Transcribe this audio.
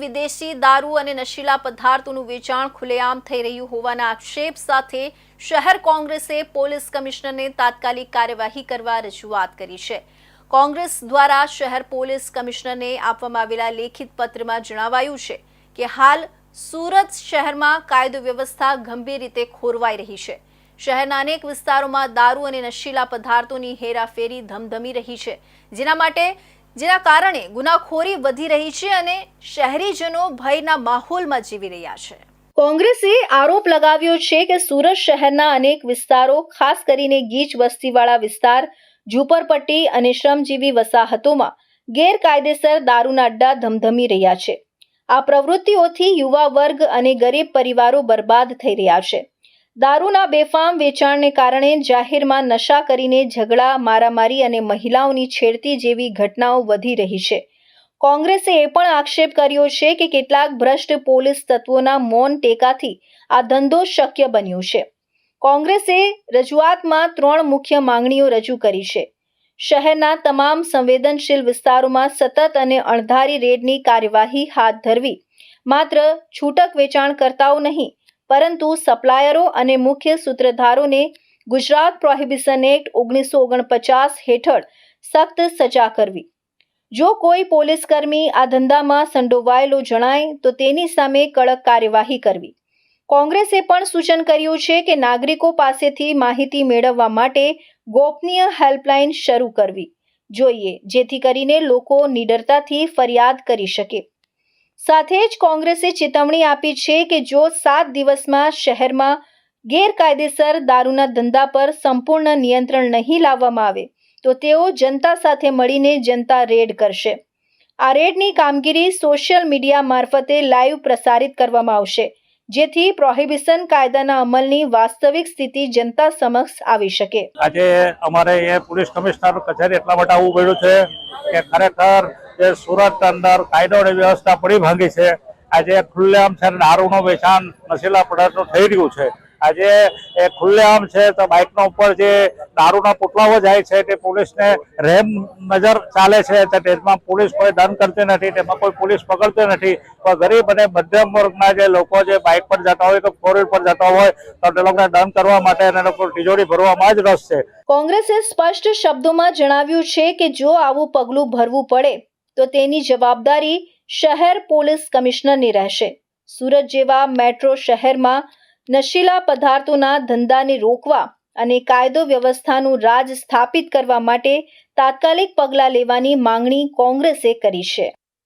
વિદેશી દારૂ અને નશીલા પદાર્થોનું વેચાણ ખુલ્લેઆમ થઈ રહ્યું હોવાના આક્ષેપ સાથે શહેર કોંગ્રેસે પોલીસ કમિશનરને તાત્કાલિક કાર્યવાહી કરવા રજૂઆત કરી છે. કોંગ્રેસ દ્વારા શહેર પોલીસ કમિશનરને આપવામાં આવેલા લેખિત પત્રમાં જણાવાયું છે કે હાલ સુરત શહેરમાં કાયદો વ્યવસ્થા ગંભીર રીતે ખોરવાઈ રહી છે. શહેરના અનેક વિસ્તારોમાં દારૂ અને નશીલા પદાર્થોની હેરાફેરી ધમધમી રહી છે. જેના માટે જેના કારણે ગુનાખોરી વધી રહી છે અને શહેરીજનો ભયના માહોલમાં જીવી રહ્યા છે. કોંગ્રેસે આરોપ લગાવ્યો છે કે સુરત શહેરના અનેક વિસ્તારો, ખાસ કરીને ગીચ વસ્તીવાળા વિસ્તાર, ઝૂંપડપટ્ટી અને શ્રમજીવી વસાહતોમાં ગેરકાયદેસર દારૂના અડ્ડા ધમધમી રહ્યા છે. આ પ્રવૃત્તિઓથી યુવા વર્ગ અને ગરીબ પરિવારો બરબાદ થઈ રહ્યા છે. દારૂના બેફામ વેચાણને કારણે જાહેરમાં નશા કરીને ઝઘડા, મારામારી અને મહિલાઓની છેડતી જેવી ઘટનાઓ વધી રહી છે. કોંગ્રેસે એ પણ આક્ષેપ કર્યો છે કે કેટલાક ભ્રષ્ટ પોલીસ તત્વોના મૌન ટેકાથી આ ધંધો શક્ય બન્યો છે. કોંગ્રેસે રજૂઆતમાં ત્રણ મુખ્ય માંગણીઓ રજૂ કરી છે. શહેરના તમામ સંવેદનશીલ વિસ્તારોમાં સતત અને અણધારી રેડની કાર્યવાહી હાથ ધરવી. માત્ર છૂટક વેચાણકર્તાઓ નહીં પરંતુ સપ્લાયરો અને મુખ્ય સૂત્રધારોને ગુજરાત પ્રોહિબિશન એક્ટ ઓગણીસો ઓગણપચાસ હેઠળ સખ્ત સજા કરવી. જો કોઈ પોલીસકર્મી આ ધંધામાં સંડોવાયેલો જણાય, તો તેની સામે કડક કાર્યવાહી કરવી. કોંગ્રેસે પણ સૂચન કર્યું છે કે નાગરિકો પાસેથી માહિતી મેળવવા માટે ગોપનીય હેલ્પલાઇન શરૂ કરવી જોઈએ, જેથી કરીને લોકો નિડરતાથી ફરિયાદ કરી શકે. સાથે જ કોંગ્રેસે ચેતવણી આપી છે કે જો સાત દિવસમાં શહેરમાં ગેરકાયદેસર દારૂના ધંધા પર સંપૂર્ણ નિયંત્રણ નહીં લાવવામાં આવે, તો તેઓ જનતા સાથે મળીને જનતા રેડ કરશે. આ રેડની કામગીરી સોશિયલ મીડિયા મારફતે લાઈવ પ્રસારિત કરવામાં આવશે, જેથી પ્રોહિબિશન કાયદાના અમલની વાસ્તવિક સ્થિતિ જનતા સમક્ષ આવી શકે. આજે અમારે અહીંયા પોલીસ કમિશનર કચેરી એટલા માટે આવવું પડ્યું છે કે ખરેખર જે સુરત અંદર કાયદો વ્યવસ્થા પડી ભાંગી છે. આજે ખુલ્લેઆમ છે દારૂનું વેચાણ નશીલા પદાર્થનું થઈ રહ્યું છે. આજે એ ખુલ્લેઆમ છે તો બાઇકનો ઉપર જે દારૂના પુટલાઓ જાય છે તે પોલીસને રેમ નજર ચાલે છે. તો તેમાં પોલીસ કોઈ દંડ કરતી નથી, તેમાં કોઈ પોલીસ પકડતી નથી. પણ ગરીબ અને મધ્યમ વર્ગના જે લોકો જે બાઇક પર જતા હોય કે ફોર પર જતા હોય, તો તે લોકોને દંડ કરવા માટે એને લોકો તિજોરી ભરવામાં જ રસ છે. કોંગ્રેસે સ્પષ્ટ શબ્દોમાં જણાવ્યું છે કે જો આવું પગલું ભરવું પડે તો તેની જવાબદારી શહેર પોલીસ કમિશનરની રહેશે. સુરત જેવા મેટ્રો શહેરમાં નશીલા પદાર્થોના ધંધાને રોકવા અને કાયદો વ્યવસ્થાનું રાજ સ્થાપિત કરવા માટે તાત્કાલિક પગલાં લેવાની માંગણી કોંગ્રેસે કરી છે.